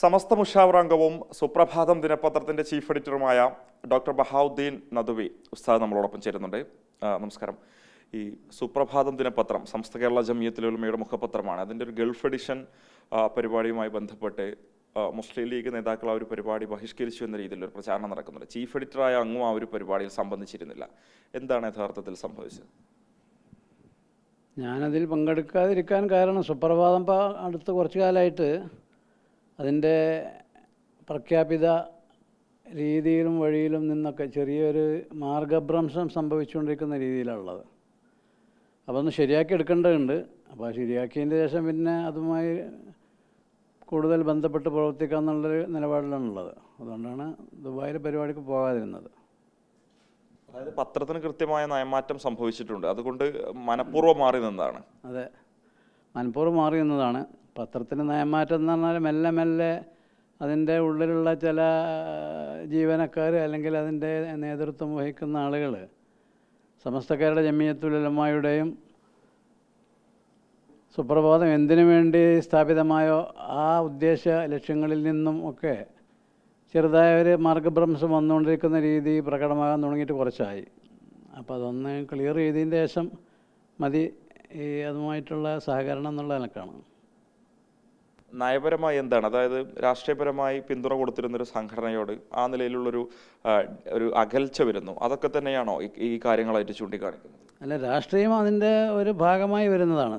സമസ്ത മുഷാവറാംഗവും സുപ്രഭാതം ദിനപത്രത്തിന്റെ ചീഫ് എഡിറ്ററുമായ ഡോക്ടർ ബഹാവുദ്ദീൻ നദുവി ഉസ്താദ് നമ്മളോടൊപ്പം ചേരുന്നുണ്ട്. നമസ്കാരം. ഈ സുപ്രഭാതം ദിനപത്രം സമസ്ത കേരള ജമിയത്തിലുലമയുടെ മുഖപത്രമാണ്. അതിന്റെ ഒരു ഗൾഫ് എഡിഷൻ പരിപാടിയുമായി ബന്ധപ്പെട്ട് മുസ്ലിം ലീഗ് നേതാക്കൾ ആ ഒരു പരിപാടി ബഹിഷ്കരിച്ചു എന്ന രീതിയിൽ ഒരു പ്രചാരണം നടക്കുന്നുണ്ട്. ചീഫ് എഡിറ്ററായ അങ്ങും ആ ഒരു പരിപാടിയിൽ സംബന്ധിച്ചിരുന്നില്ല. എന്താണ് യഥാർത്ഥത്തിൽ സംഭവിച്ചത്? ഞാനതിൽ പങ്കെടുക്കാതിരിക്കാൻ കാരണം സുപ്രഭാതം അടുത്ത് കുറച്ച് കാലമായിട്ട് അതിന്റെ പ്രഖ്യാപിത രീതിയിലും വഴിയിലും നിന്നൊക്കെ ചെറിയൊരു മാർഗഭ്രംശം സംഭവിച്ചുകൊണ്ടിരിക്കുന്ന രീതിയിലുള്ളത് അപ്പോൾ ഒന്ന് ശരിയാക്കി എടുക്കേണ്ടതുണ്ട്. അപ്പോൾ ശരിയാക്കിയതിന്റെ ശേഷം പിന്നെ അതുമായി കൂടുതൽ ബന്ധപ്പെട്ട് പ്രവർത്തിക്കുക എന്നുള്ളൊരു നിലപാടിലാണുള്ളത്. അതുകൊണ്ടാണ് ദുബായിലെ പരിപാടിക്ക് പോകാതിരുന്നത്. അതായത് പത്രത്തിന് കൃത്യമായ നയമാറ്റം സംഭവിച്ചിട്ടുണ്ട്. അതുകൊണ്ട് മനഃപൂർവം മാറി നിന്നതാണ്. അതെ. മനഃപൂർവം മാറി എന്നതാണ്. പത്രത്തിന് നയമാറ്റം എന്ന് പറഞ്ഞാൽ മെല്ലെ മെല്ലെ അതിന്റെ ഉള്ളിലുള്ള ചില ജീവനക്കാർ അല്ലെങ്കിൽ അതിന്റെ നേതൃത്വം വഹിക്കുന്ന ആളുകൾ സമസ്തക്കാരുടെ ജമിയത്തുലമായുടെയും സുപ്രഭാതം എന്തിനു വേണ്ടി സ്ഥാപിതമായോ ആ ഉദ്ദേശ ലക്ഷ്യങ്ങളിൽ നിന്നും ഒക്കെ ചെറുതായ ഒരു മാർഗഭ്രംശം വന്നുകൊണ്ടിരിക്കുന്ന രീതി പ്രകടമാകാൻ തുടങ്ങിയിട്ട് കുറച്ചായി. അപ്പോൾ അതൊന്ന് ക്ലിയർ ചെയ്തതിന് ശേഷം മതി. ഈ അതുമായിട്ടുള്ള സഹകരണം എന്നുള്ള നിലക്കാണ്. നയപരമായി എന്താണ്? അതായത് രാഷ്ട്രീയപരമായി പിന്തുണ കൊടുത്തിരുന്ന ഒരു സംഘടനയോട് ആ നിലയിലുള്ളൊരു ഒരു അകൽച്ച വരുന്നു. അതൊക്കെ തന്നെയാണോ ഈ- ഈ കാര്യങ്ങളായിട്ട് ചൂണ്ടിക്കാണിക്കുന്നത്? അല്ല രാഷ്ട്രീയം അതിന്റെ ഒരു ഭാഗമായി വരുന്നതാണ്.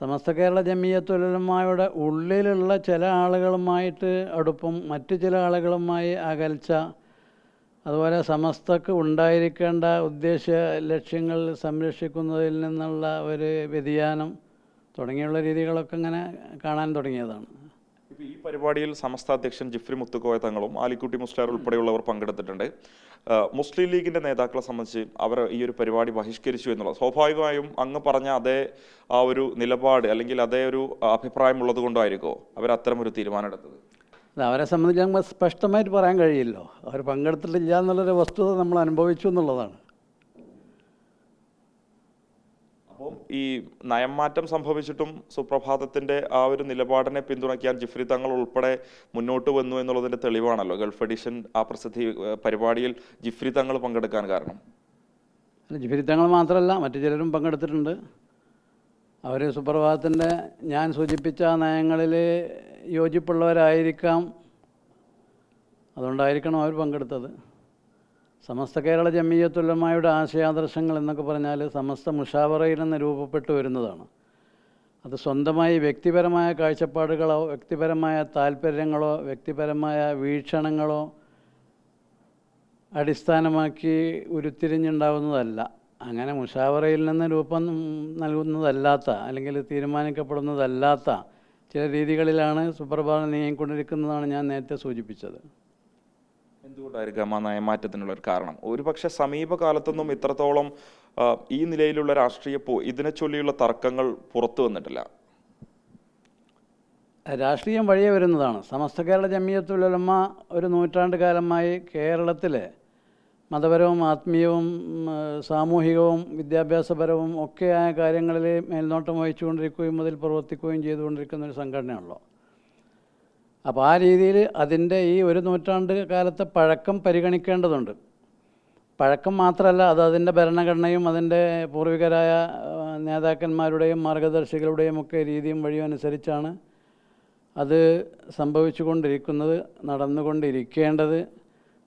സമസ്ത കേരള ജമിയത്തുലമായുടെ ഉള്ളിലുള്ള ചില ആളുകളുമായിട്ട് അടുപ്പം മറ്റു ചില ആളുകളുമായി അകൽച്ച അതുപോലെ സമസ്തക്ക് ഉണ്ടായിരിക്കേണ്ട ഉദ്ദേശ ലക്ഷ്യങ്ങൾ സംരക്ഷിക്കുന്നതിൽ നിന്നുള്ള ഒരു വ്യതിയാനം തുടങ്ങിയുള്ള രീതികളൊക്കെ ഇങ്ങനെ കാണാൻ തുടങ്ങിയതാണ്. ഈ പരിപാടിയിൽ സമസ്ത അധ്യക്ഷൻ ജിഫ്രി മുത്തുക്കോയ തങ്ങളും ആലിക്കുട്ടി മുസ്ലിയാർ ഉൾപ്പെടെയുള്ളവർ പങ്കെടുത്തിട്ടുണ്ട്. മുസ്ലിം ലീഗിന്റെ നേതാക്കളെ സംബന്ധിച്ച് അവർ ഈ ഒരു പരിപാടി ബഹിഷ്കരിച്ചു എന്നുള്ളത്. സ്വാഭാവികമായും അങ്ങ് പറഞ്ഞ അതേ ആ ഒരു നിലപാട് അല്ലെങ്കിൽ അതേ ഒരു അഭിപ്രായം ഉള്ളത് കൊണ്ടായിരിക്കോ അവർ അത്തരം ഒരു തീരുമാനം എടുത്തത്? അത് അവരെ സംബന്ധിച്ച് നമുക്ക് സ്പഷ്ടമായിട്ട് പറയാൻ കഴിയില്ലോ അവർ പങ്കെടുത്തിട്ടില്ല എന്നുള്ളൊരു വസ്തുത നമ്മൾ അനുഭവിച്ചു എന്നുള്ളതാണ്. അപ്പം ഈ നയംമാറ്റം സംഭവിച്ചിട്ടും സുപ്രഭാതത്തിന്റെ ആ ഒരു നിലപാടിനെ പിന്തുണയ്ക്കാൻ ജിഫ്രി തങ്ങൾ ഉൾപ്പെടെ മുന്നോട്ട് വന്നു എന്നുള്ളതിന്റെ തെളിവാണല്ലോ. ഗൾഫ് എഡിഷൻ ആ പ്രസിദ്ധി പരിപാടിയിൽ ജിഫ്രി തങ്ങൾ പങ്കെടുക്കാൻ കാരണം. ജിഫ്രി തങ്ങൾ മാത്രമല്ല മറ്റു ചിലരും പങ്കെടുത്തിട്ടുണ്ട്. അവർ സുപ്രഭാതത്തിന്റെ ഞാൻ സൂചിപ്പിച്ച നയങ്ങളിൽ യോജിപ്പുള്ളവരായിരിക്കാം. അതുകൊണ്ടായിരിക്കണം അവർ പങ്കെടുത്തത്. സമസ്ത കേരള ജമീയത്തുല്ലമായുടെ ആശയാദർശങ്ങൾ എന്നൊക്കെ പറഞ്ഞാൽ സമസ്ത മുഷാവറയിൽ നിന്ന് രൂപപ്പെട്ടു വരുന്നതാണ്. അത് സ്വന്തമായി വ്യക്തിപരമായ കാഴ്ചപ്പാടുകളോ വ്യക്തിപരമായ താല്പര്യങ്ങളോ വ്യക്തിപരമായ വീക്ഷണങ്ങളോ അടിസ്ഥാനമാക്കി ഉരുത്തിരിഞ്ഞുണ്ടാവുന്നതല്ല. അങ്ങനെ മുഷാവറയിൽ നിന്ന് രൂപം നൽകുന്നതല്ലാത്ത അല്ലെങ്കിൽ തീരുമാനിക്കപ്പെടുന്നതല്ലാത്ത ചില രീതികളിലാണ് സുപ്രഭാതം നീങ്ങിക്കൊണ്ടിരിക്കുന്നതാണ് ഞാൻ നേരത്തെ സൂചിപ്പിച്ചത്. എന്തുകൊണ്ടായിരിക്കാം ആ നയമാറ്റത്തിനുള്ള ഒരു കാരണം? ഒരുപക്ഷെ സമീപകാലത്തൊന്നും ഇത്രത്തോളം ഈ നിലയിലുള്ള രാഷ്ട്രീയ പോ ഇതിനെ ചൊല്ലിയുള്ള തർക്കങ്ങൾ പുറത്തു വന്നിട്ടില്ല. രാഷ്ട്രീയം വഴിയെ വരുന്നതാണ്. സമസ്ത കേരള ജമിയത്തുലമ ഒരു നൂറ്റാണ്ട് കാലമായി കേരളത്തിലെ മതപരവും ആത്മീയവും സാമൂഹികവും വിദ്യാഭ്യാസപരവും ഒക്കെയായ കാര്യങ്ങളിൽ മേൽനോട്ടം വഹിച്ചുകൊണ്ടിരിക്കുകയും അതിൽ പ്രവർത്തിക്കുകയും ചെയ്തുകൊണ്ടിരിക്കുന്ന ഒരു സംഘടനയാണല്ലോ അപ്പോൾ ആ രീതിയിൽ അതിന്റെ ഈ ഒരു നൂറ്റാണ്ട് കാലത്തെ പഴക്കം പരിഗണിക്കേണ്ടതുണ്ട്. പഴക്കം മാത്രമല്ല അത് അതിന്റെ ഭരണഘടനയും അതിന്റെ പൂർവികരായ നേതാക്കന്മാരുടെയും മാർഗദർശികളുടെയും ഒക്കെ രീതിയും വഴിയും അനുസരിച്ചാണ് അത് സംഭവിച്ചുകൊണ്ടിരിക്കുന്നത് നടന്നുകൊണ്ടിരിക്കേണ്ടത്.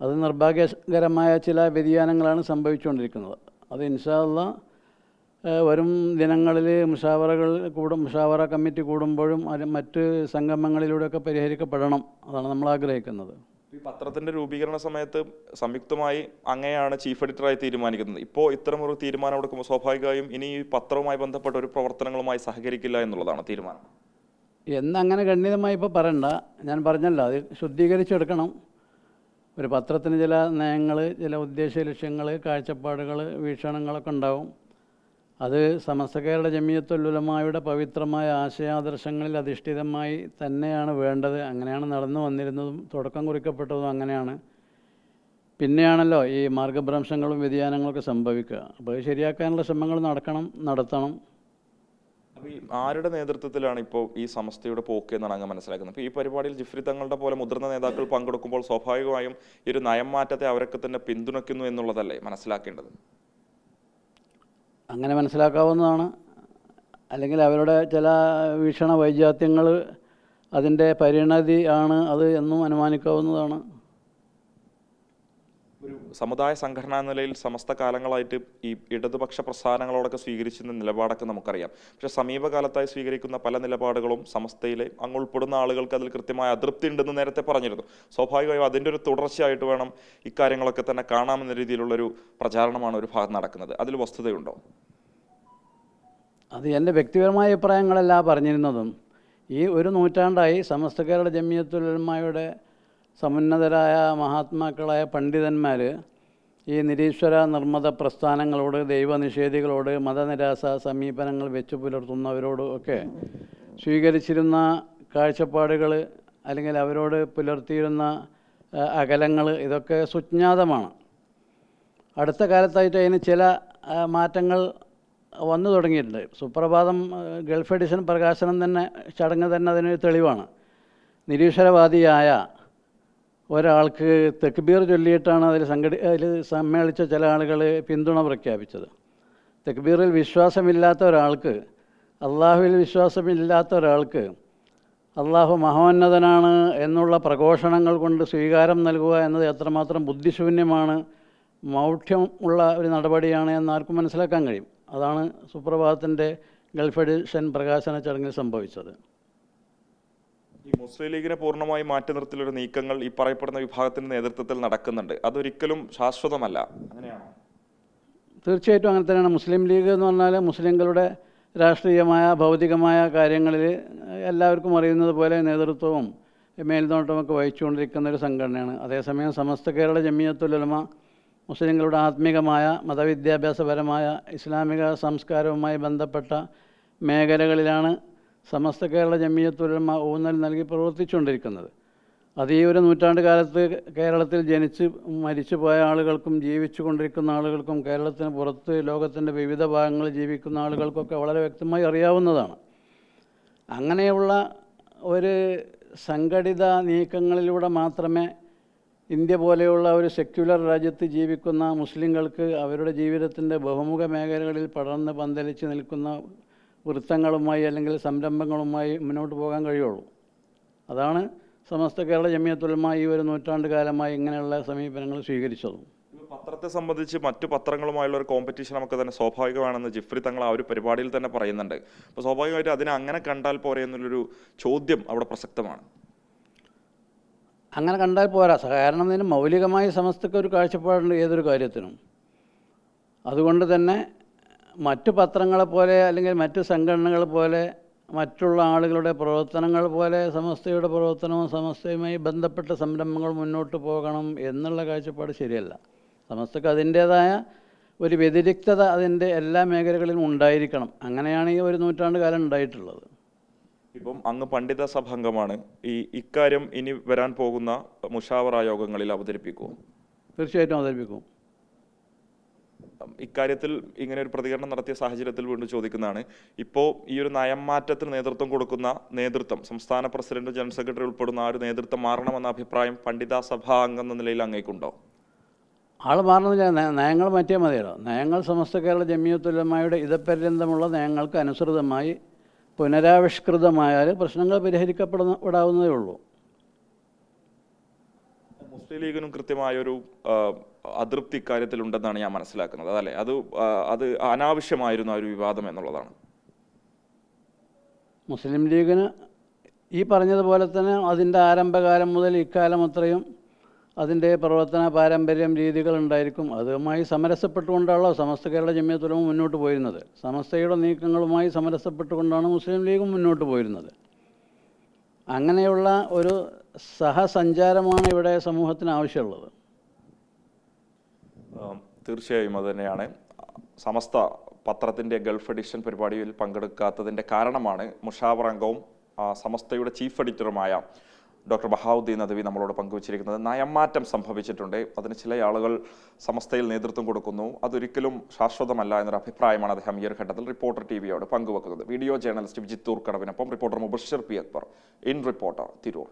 അത് നിർഭാഗ്യകരമായ ചില വ്യതിയാനങ്ങളാണ് സംഭവിച്ചുകൊണ്ടിരിക്കുന്നത്. അത് ഇൻഷാല്ല വരും ദിനങ്ങളിൽ മുഷാവറകൾ കൂടും മുഷാവറ കമ്മിറ്റി കൂടുമ്പോഴും അത് മറ്റ് സംഗമങ്ങളിലൂടെയൊക്കെ പരിഹരിക്കപ്പെടണം അതാണ് നമ്മൾ ആഗ്രഹിക്കുന്നത്. ഈ പത്രത്തിന്റെ രൂപീകരണ സമയത്ത് സംയുക്തമായി അങ്ങനെയാണ് ചീഫ് എഡിറ്ററായി തീരുമാനിക്കുന്നത്. ഇപ്പോൾ ഇത്തരം ഒരു തീരുമാനം എടുക്കുമ്പോൾ സ്വാഭാവികമായും ഇനി ഈ പത്രവുമായി ബന്ധപ്പെട്ട ഒരു പ്രവർത്തനങ്ങളുമായി സഹകരിക്കില്ല എന്നുള്ളതാണ് തീരുമാനം. എന്നങ്ങനെ ഗണ്യതമായി ഇപ്പോൾ പറയണ്ട. ഞാൻ പറഞ്ഞല്ലോ അത് ശുദ്ധീകരിച്ചെടുക്കണം. ഒരു പത്രത്തിന് ചില നയങ്ങൾ ചില ഉദ്ദേശ ലക്ഷ്യങ്ങൾ കാഴ്ചപ്പാടുകൾ വീക്ഷണങ്ങളൊക്കെ ഉണ്ടാവും. അത് സമസ്ത കേരള ജമിയത്തുല്ലുലമായുടെ പവിത്രമായ ആശയാദർശങ്ങളിൽ അധിഷ്ഠിതമായി തന്നെയാണ് വേണ്ടത്. അങ്ങനെയാണ് നടന്നു വന്നിരുന്നതും തുടക്കം കുറിക്കപ്പെട്ടതും അങ്ങനെയാണ്. പിന്നെയാണല്ലോ ഈ മാർഗഭ്രംശങ്ങളും വ്യതിയാനങ്ങളൊക്കെ സംഭവിക്കുക. അപ്പോൾ ശരിയാക്കാനുള്ള ശ്രമങ്ങൾ നടക്കണം നടത്തണം. ഈ ആരുടെ നേതൃത്വത്തിലാണ് ഇപ്പോൾ ഈ സമസ്തയുടെ പോക്ക് എന്നാണ് അങ്ങ് മനസ്സിലാക്കുന്നത്? അപ്പോൾ ഈ പരിപാടിയിൽ ജിഫ്രി തങ്ങളുടെ പോലെ മുതിർന്ന നേതാക്കൾ പങ്കെടുക്കുമ്പോൾ സ്വാഭാവികമായും ഈ ഒരു നയം മാറ്റത്തെ അവരൊക്കെ തന്നെ പിന്തുണയ്ക്കുന്നു എന്നുള്ളതല്ലേ മനസ്സിലാക്കേണ്ടത്? അങ്ങനെ മനസ്സിലാക്കാവുന്നതാണ്. അല്ലെങ്കിൽ അവരുടെ ചില വീക്ഷണ വൈജാത്യങ്ങൾ അതിന്റെ പരിണതി ആണ് അത് എന്നും അനുമാനിക്കാവുന്നതാണ്. ഒരു സമുദായ സംഘടന എന്ന നിലയിൽ സമസ്ത കാലങ്ങളായിട്ട് ഈ ഇടതുപക്ഷ പ്രസ്ഥാനങ്ങളോടൊക്കെ സ്വീകരിച്ചിരുന്ന നിലപാടൊക്കെ നമുക്കറിയാം. പക്ഷേ സമീപകാലത്തായി സ്വീകരിക്കുന്ന പല നിലപാടുകളും സമസ്തയിലെ അങ്ങ് ഉൾപ്പെടുന്ന ആളുകൾക്ക് അതിൽ കൃത്യമായ അതൃപ്തി ഉണ്ടെന്ന് നേരത്തെ പറഞ്ഞിരുന്നു. സ്വാഭാവികമായും അതിന്റെ ഒരു തുടർച്ചയായിട്ട് വേണം ഇക്കാര്യങ്ങളൊക്കെ തന്നെ കാണാമെന്ന രീതിയിലുള്ളൊരു പ്രചാരണമാണ് ഒരു ഭാഗം നടക്കുന്നത്. അതിൽ വസ്തുതയുണ്ടോ? അത് എന്റെ വ്യക്തിപരമായ അഭിപ്രായങ്ങളല്ല പറഞ്ഞിരുന്നതും. ഈ ഒരു നൂറ്റാണ്ടായി സമസ്ത കേരള ജമിയത്തുലന്മാരുടെ സമുന്നതരായ മഹാത്മാക്കളായ പണ്ഡിതന്മാർ ഈ നിരീശ്വര നിർമ്മത പ്രസ്ഥാനങ്ങളോട് ദൈവനിഷേധികളോട് മതനിരാസ സമീപനങ്ങൾ വെച്ചു പുലർത്തുന്നവരോട് ഒക്കെ സ്വീകരിച്ചിരുന്ന കാഴ്ചപ്പാടുകൾ അല്ലെങ്കിൽ അവരോട് പുലർത്തിയിരുന്ന അകലങ്ങൾ ഇതൊക്കെ സുജ്ഞാതമാണ്. അടുത്ത കാലത്തായിട്ട് അതിന് ചില മാറ്റങ്ങൾ വന്നു തുടങ്ങിയിട്ടുണ്ട്. സുപ്രഭാതം ഗൾഫ് എഡിഷൻ പ്രകാശനം തന്നെ ചടങ്ങ് തന്നെ അതിനൊരു തെളിവാണ്. നിരീശ്വരവാദിയായ ഒരാൾക്ക് തെക്ബീർ ചൊല്ലിയിട്ടാണ് അതിൽ സംഘടി അതിൽ സമ്മേളിച്ച ചില ആളുകൾ പിന്തുണ പ്രഖ്യാപിച്ചത്. തെക്ബീറിൽ വിശ്വാസമില്ലാത്ത ഒരാൾക്ക് അള്ളാഹുവിൽ വിശ്വാസമില്ലാത്ത ഒരാൾക്ക് അള്ളാഹു മഹോന്നതനാണ് എന്നുള്ള പ്രഘോഷണങ്ങൾ കൊണ്ട് സ്വീകാരം നൽകുക എന്നത് എത്രമാത്രം ബുദ്ധിശൂന്യമാണ് മൗഢ്യം ഉള്ള ഒരു നടപടിയാണ് എന്ന് ആർക്കും മനസ്സിലാക്കാൻ കഴിയും. അതാണ് സുപ്രഭാതത്തിന്റെ ഗൾഫ് എഡിഷൻ പ്രകാശന ചടങ്ങിൽ സംഭവിച്ചത്. ഈ മുസ്ലിം ലീഗിനെ പൂർണമായി മാറ്റി നിർത്തിയുള്ള നീക്കങ്ങൾ ഈ പറയപ്പെടുന്ന വിഭാഗത്തിന്റെ നേതൃത്വത്തിൽ നടക്കുന്നുണ്ട്. അതൊരിക്കലും ശാശ്വതമല്ല. അങ്ങനെയാണോ? തീർച്ചയായിട്ടും അങ്ങനെ തന്നെയാണ്. മുസ്ലിം ലീഗ് എന്ന് പറഞ്ഞാൽ മുസ്ലിങ്ങളുടെ രാഷ്ട്രീയമായ ഭൗതികമായ കാര്യങ്ങളിൽ എല്ലാവർക്കും അറിയുന്നത് പോലെ നേതൃത്വവും മേൽനോട്ടമൊക്കെ വഹിച്ചുകൊണ്ടിരിക്കുന്ന ഒരു സംഘടനയാണ്. അതേസമയം സമസ്ത കേരള ജമിയത്തുലമ മുസ്ലിങ്ങളുടെ ആത്മീകമായ മതവിദ്യാഭ്യാസപരമായ ഇസ്ലാമിക സംസ്കാരവുമായി ബന്ധപ്പെട്ട മേഖലകളിലാണ് സമസ്ത കേരള ജമിയത്തുലമ ഊന്നൽ നൽകി പ്രവർത്തിച്ചുകൊണ്ടിരിക്കുന്നത്. അത് ഈ ഒരു നൂറ്റാണ്ട് കാലത്ത് കേരളത്തിൽ ജനിച്ച് മരിച്ചു പോയ ആളുകൾക്കും ജീവിച്ചു കൊണ്ടിരിക്കുന്ന ആളുകൾക്കും കേരളത്തിന് പുറത്ത് ലോകത്തിന്റെ വിവിധ ഭാഗങ്ങളിൽ ജീവിക്കുന്ന ആളുകൾക്കൊക്കെ വളരെ വ്യക്തമായി അറിയാവുന്നതാണ്. അങ്ങനെയുള്ള ഒരു സംഘടിത നീക്കങ്ങളിലൂടെ മാത്രമേ ഇന്ത്യ പോലെയുള്ള ഒരു സെക്യുലർ രാജ്യത്ത് ജീവിക്കുന്ന മുസ്ലിങ്ങൾക്ക് അവരുടെ ജീവിതത്തിന്റെ ബഹുമുഖ മേഖലകളിൽ പടർന്ന് പന്തലിച്ച് നിൽക്കുന്ന വൃത്തങ്ങളുമായി അല്ലെങ്കിൽ സംരംഭങ്ങളുമായി മുന്നോട്ട് പോകാൻ കഴിയുള്ളൂ. അതാണ് സമസ്ത കേരള ജമിയത്തുലമായി ഈ ഒരു നൂറ്റാണ്ട് കാലമായി ഇങ്ങനെയുള്ള സമീപനങ്ങൾ സ്വീകരിച്ചതും. പത്രത്തെ സംബന്ധിച്ച് മറ്റു പത്രങ്ങളുമായുള്ള ഒരു കോമ്പറ്റീഷൻ നമുക്ക് തന്നെ സ്വാഭാവികമാണെന്ന് ജിഫ്രി തങ്ങൾ ആ ഒരു പരിപാടിയിൽ തന്നെ പറയുന്നുണ്ട്. അപ്പോൾ സ്വാഭാവികമായിട്ട് അതിനെ അങ്ങനെ കണ്ടാൽ പോരെ എന്നുള്ളൊരു ചോദ്യം അവിടെ പ്രസക്തമാണ്. അങ്ങനെ കണ്ടാൽ പോരാ. കാരണം ഇതിന് മൗലികമായി സമസ്തക്ക് ഒരു കാഴ്ചപ്പാടുണ്ട് ഏതൊരു കാര്യത്തിനും. അതുകൊണ്ട് തന്നെ മറ്റു പത്രങ്ങളെ പോലെ അല്ലെങ്കിൽ മറ്റു സംഘടനകൾ പോലെ മറ്റുള്ള ആളുകളുടെ പ്രവർത്തനങ്ങൾ പോലെ സമസ്തയുടെ പ്രവർത്തനവും സമസ്തയുമായി ബന്ധപ്പെട്ട സംരംഭങ്ങൾ മുന്നോട്ട് പോകണം എന്നുള്ള കാഴ്ചപ്പാട് ശരിയല്ല. സമസ്തക്ക് അതിന്റേതായ ഒരു വ്യതിരിക്തത അതിന്റെ എല്ലാ മേഖലകളിലും ഉണ്ടായിരിക്കണം. അങ്ങനെയാണ് ഈ ഒരു നൂറ്റാണ്ട് കാലം ഉണ്ടായിട്ടുള്ളത്. ഇപ്പം അങ്ങ് പണ്ഡിത സഭാംഗമാണ്. ഈ ഇക്കാര്യം ഇനി വരാൻ പോകുന്ന മുഷാവറ യോഗങ്ങളിൽ അവതരിപ്പിക്കുമോ തീർച്ചയായിട്ടും അവതരിപ്പിക്കും. ഇക്കാര്യത്തിൽ ഇങ്ങനെ ഒരു പ്രതികരണം നടത്തിയ സാഹചര്യത്തിൽ വീണ്ടും ചോദിക്കുന്നതാണ്. ഇപ്പോൾ ഈ ഒരു നയം മാറ്റത്തിന് നേതൃത്വം കൊടുക്കുന്ന നേതൃത്വം സംസ്ഥാന പ്രസിഡന്റ് ജനറൽ സെക്രട്ടറി ഉൾപ്പെടുന്ന ആ ഒരു നേതൃത്വം മാറണമെന്ന അഭിപ്രായം പണ്ഡിത സഭാ അംഗം എന്ന നിലയിൽ അങ്ങേക്കുണ്ടോ? ആൾ മാറുന്നില്ല നയങ്ങൾ മാറ്റിയാൽ മതിയല്ലോ. നയങ്ങൾ സമസ്ത കേരള ജമ്മിയത്തുലമായുടെ ഇതപര്യന്തമുള്ള നയങ്ങൾക്ക് അനുസൃതമായി പുനരാവിഷ്കൃതമായാൽ പ്രശ്നങ്ങൾ പരിഹരിക്കപ്പെടുന്ന പെടാവുന്നതേ ഉള്ളൂ. മുസ്ലിം ലീഗിനും കൃത്യമായൊരു അതൃപ്തി ഇക്കാര്യത്തിലുണ്ടെന്നാണ് ഞാൻ മനസ്സിലാക്കുന്നത് അതല്ലേ? അത് അത് അനാവശ്യമായിരുന്നു ആ ഒരു വിവാദം എന്നുള്ളതാണ്. മുസ്ലിം ലീഗിന് ഈ പറഞ്ഞതുപോലെ തന്നെ അതിന്റെ ആരംഭകാലം മുതൽ ഇക്കാലം അത്രയും അതിന്റെ പ്രവർത്തന പാരമ്പര്യം രീതികൾ ഉണ്ടായിരിക്കും. അതുമായി സമരസപ്പെട്ടുകൊണ്ടാണല്ലോ സമസ്ത കേരള ജമ്യത്തുലവും മുന്നോട്ട് പോയിരുന്നത്. സമസ്തയുടെ നീക്കങ്ങളുമായി സമരസപ്പെട്ടുകൊണ്ടാണ് മുസ്ലിം ലീഗും മുന്നോട്ട് പോയിരുന്നത്. അങ്ങനെയുള്ള ഒരു സഹസഞ്ചാരമാണ് ഇവിടെ സമൂഹത്തിന് ആവശ്യമുള്ളത്. തീർച്ചയായും അത് തന്നെയാണ്. സമസ്ത പത്രത്തിന്റെ ഗൾഫ് എഡിഷൻ പരിപാടിയിൽ പങ്കെടുക്കാത്തതിന്റെ കാരണമാണ് മുഷാവർ അംഗവും സമസ്തയുടെ ചീഫ് എഡിറ്ററുമായ ഡോക്ടർ ബഹാവുദ്ദീൻ നദവി നമ്മളോട് പങ്കുവച്ചിരിക്കുന്നത്. നയംമാറ്റം സംഭവിച്ചിട്ടുണ്ട്. അതിന് ചില ആളുകൾ സമസ്തയിൽ നേതൃത്വം കൊടുക്കുന്നു. അതൊരിക്കലും ശാശ്വതമല്ല എന്നൊരു അഭിപ്രായമാണ് അദ്ദേഹം ഈ ഒരു ഘട്ടത്തിൽ റിപ്പോർട്ടർ ടി വിയോട് പങ്കുവെക്കുന്നത്. വീഡിയോ ജേർണലിസ്റ്റ് വിജിത്തൂർ കടവിനൊപ്പം reporter Mubashir P Akbar in reporter Tirur.